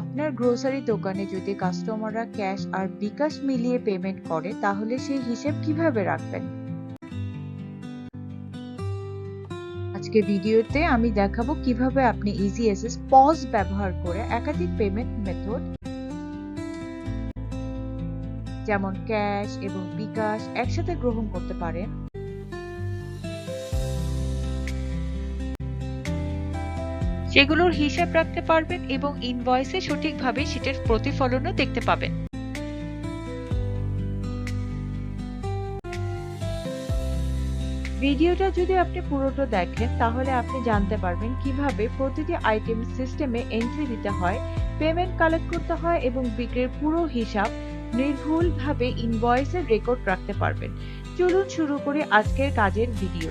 আপনার গ্রোসারি দোকানে যদি কাস্টমাররা ক্যাশ আর বিকাশ মিলিয়ে পেমেন্ট করে, তাহলে সেই হিসেব কীভাবে রাখবেন? আজকে ভিডিওতে আমি দেখাবো কীভাবে আপনি ইজি এসএস পজ ব্যবহার করে একাধিক পেমেন্ট মেথড যেমন ক্যাশ এবং বিকাশ একসাথে গ্রহণ করতে পারেন। সেগুলোর হিসাব রাখতে পারবেন এবং ইনভয়েসে সঠিকভাবে সেটার প্রতিফলনও দেখতে পাবেন। ভিডিওটা যদি আপনি পুরোটা দেখেন, তাহলে আপনি জানতে পারবেন কীভাবে প্রতিটি আইটেম সিস্টেমে এন্ট্রি দিতে হয় পেমেন্ট কালেক্ট করতে হয় এবং বিক্রির পুরো হিসাব নির্ভুলভাবে ইনভয়েসের রেকর্ড রাখতে পারবেন। চলুন শুরু করি আজকের কাজের ভিডিও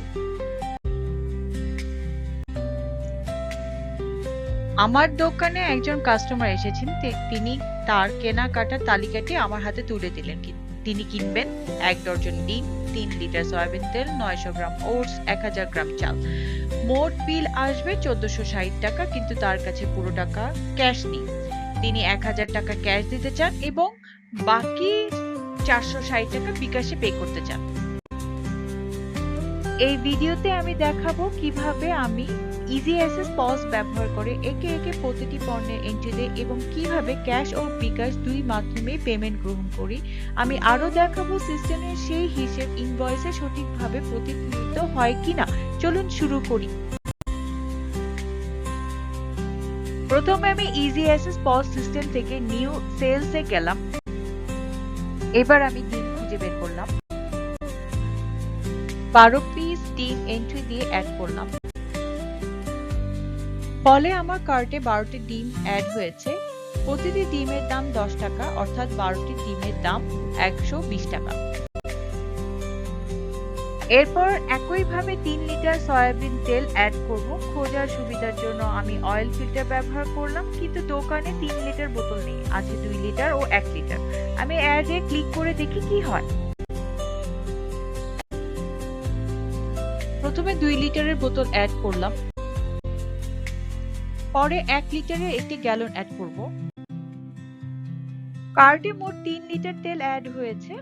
আমার দোকানে একজন কাস্টমার এসেছেন তিনি তার কেনাকাটার তালিকাটি আমার হাতে তুলে দিলেন তিনি কিনবেন এক ডজন ডিম, তিন লিটার সয়াবিন তেল, নয়শো গ্রাম ওটস, এক হাজার গ্রাম চাল। মোট বিল আসবে চোদ্দশো ষাট টাকা, কিন্তু তার কাছে পুরো টাকা ক্যাশ নেই। তিনি এক হাজার টাকা ক্যাশ দিতে চান এবং বাকি চারশো ষাট টাকা বিকাশে পে করতে চান। এই ভিডিওতে আমি দেখাবো কীভাবে আমি ইজি অ্যাসেস পজ ব্যবহার করে একে একে প্রতিটি পণ্যের এন্ট্রি দেই এবং কীভাবে ক্যাশ ও বিকাশ দুই মাধ্যমে পেমেন্ট গ্রহণ করি, আমি আরও দেখাবো সিস্টেমের সেই হিসেব ইনভয়েসে সঠিকভাবে প্রতিফলিত হয় কিনা। চলুন শুরু করি। প্রথমে আমি ইজি অ্যাসেস পজ সিস্টেম থেকে নিউ সেলসে গেলাম। এবার আমি ডিম খুঁজে বের করলাম। বারো পিস ডিম এন্ট্রি দিয়ে অ্যাড করলাম। ফলে আমার কার্টে বারোটি ডিম অ্যাড হয়েছে। প্রতিটি ডিমের দাম দশ টাকা, অর্থাৎ বারোটি ডিমের দাম একশো বিশ টাকা। এরপর একইভাবে তিন লিটার সয়াবিন তেল অ্যাড করব। খোঁজার সুবিধার জন্য আমি অয়েল ফিল্টার ব্যবহার করলাম, কিন্তু দোকানে তিন লিটার বোতল নেই, আছে দুই লিটার ও এক লিটার। আমি অ্যাডে ক্লিক করে দেখি কি হয়। প্রথমে দুই লিটারের বোতল অ্যাড করলাম। পরে এক লিটারের একটি গ্যালন অ্যাড করব। কার্টে মোট তিন লিটার তেল অ্যাড হয়েছে।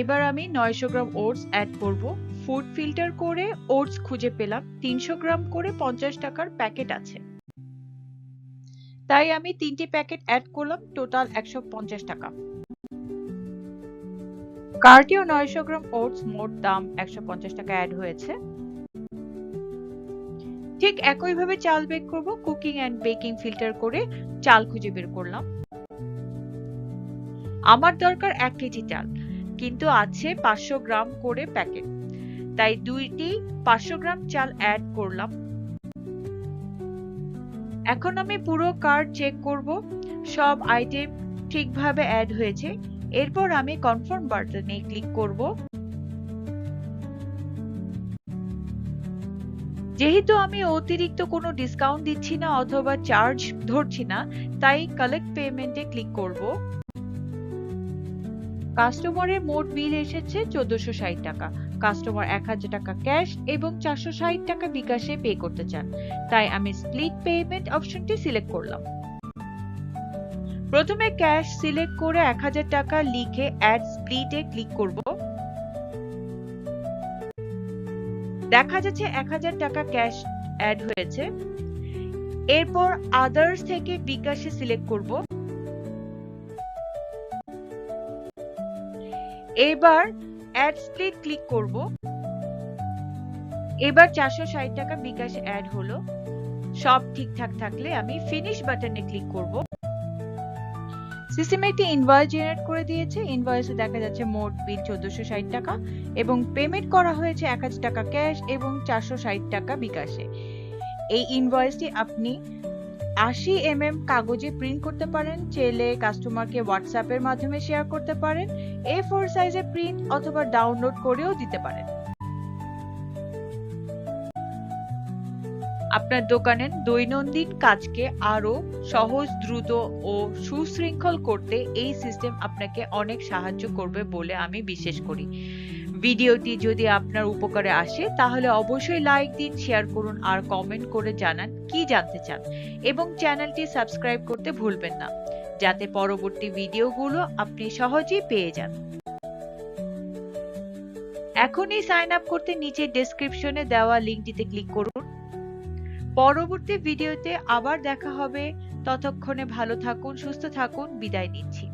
এবার আমি নয়শো গ্রাম ওটস অ্যাড করব। ফুড ফিল্টার করে ওটস খুঁজে পেলাম। তিনশো গ্রাম করে পঞ্চাশ টাকার প্যাকেট আছে। তাই আমি তিনটি প্যাকেট অ্যাড করলাম। টোটাল একশো পঞ্চাশ টাকা। কার্টেও নয়শো গ্রাম ওটস মোট দাম একশো পঞ্চাশ টাকা অ্যাড হয়েছে। ঠিক একইভাবে চাল বেক করব কুকিং এন্ড বেকিং ফিল্টার করে চাল খুঁজে বের করলাম। আমার দরকার এক কেজি চাল, কিন্তু আছে পাঁচশো গ্রাম করে প্যাকেট। তাই দুইটি পাঁচশো গ্রাম চাল অ্যাড করলাম। এখন আমি পুরো কার্ড চেক করব, সব আইটেম ঠিকভাবে অ্যাড হয়েছে। এরপর আমি কনফার্ম বাটনে ক্লিক করব। যেহেতু আমি অতিরিক্ত কোনো ডিসকাউন্ট দিচ্ছি না অথবা চার্জ ধরছি না, তাই কালেক্ট পেমেন্টে ক্লিক করব। কাস্টমারের মোট বিল এসেছে চোদ্দশো ষাট টাকা। কাস্টমার এক হাজার টাকা ক্যাশ এবং চারশো ষাট টাকা বিকাশে পে করতে চান। তাই আমি স্প্লিট পেমেন্ট অপশনটি সিলেক্ট করলাম। প্রথমে ক্যাশ সিলেক্ট করে এক হাজার টাকা লিখে অ্যাড স্প্লিটে ক্লিক করব। দেখা যাচ্ছে এক হাজার টাকা ক্যাশ অ্যাড হয়েছে। এরপর আদার্স থেকে বিকাশে সিলেক্ট করব। এবার অ্যাড স্প্লিট ক্লিক করব। এবার চারশো ষাট টাকা বিকাশে অ্যাড হলো। সব ঠিকঠাক থাকলে আমি ফিনিশ বাটনে ক্লিক করব। সিস্টেম একটি ইনভয়েস জেনারেট করে দিয়েছে। ইনভয়েসে দেখা যাচ্ছে মোট বিল চোদ্দশো ষাট টাকা এবং পেমেন্ট করা হয়েছে এক হাজার টাকা ক্যাশ এবং চারশো ষাট টাকা বিকাশে। এই ইনভয়েসটি আপনি আশি এম এম কাগজে প্রিন্ট করতে পারেন, চাইলে কাস্টমারকে হোয়াটসঅ্যাপের মাধ্যমে শেয়ার করতে পারেন এ ফোর সাইজে প্রিন্ট অথবা ডাউনলোড করেও দিতে পারেন। আপনার দোকানের দৈনন্দিন কাজকে আরও সহজ, দ্রুত ও সুশৃঙ্খল করতে এই সিস্টেম আপনাকে অনেক সাহায্য করবে বলে আমি বিশ্বাস করি। ভিডিওটি যদি আপনার উপকারে আসে, তাহলে অবশ্যই লাইক দিন শেয়ার করুন আর কমেন্ট করে জানান কি জানতে চান। এবং চ্যানেলটি সাবস্ক্রাইব করতে ভুলবেন না, যাতে পরবর্তী ভিডিওগুলো আপনি সহজেই পেয়ে যান। এখনই সাইন আপ করতে নিচে ডেসক্রিপশনে দেওয়া লিঙ্কটিতে ক্লিক করুন। পরবর্তী ভিডিওতে আবার দেখা হবে। ততক্ষণে ভালো থাকুন সুস্থ থাকুন। বিদায় নিচ্ছি।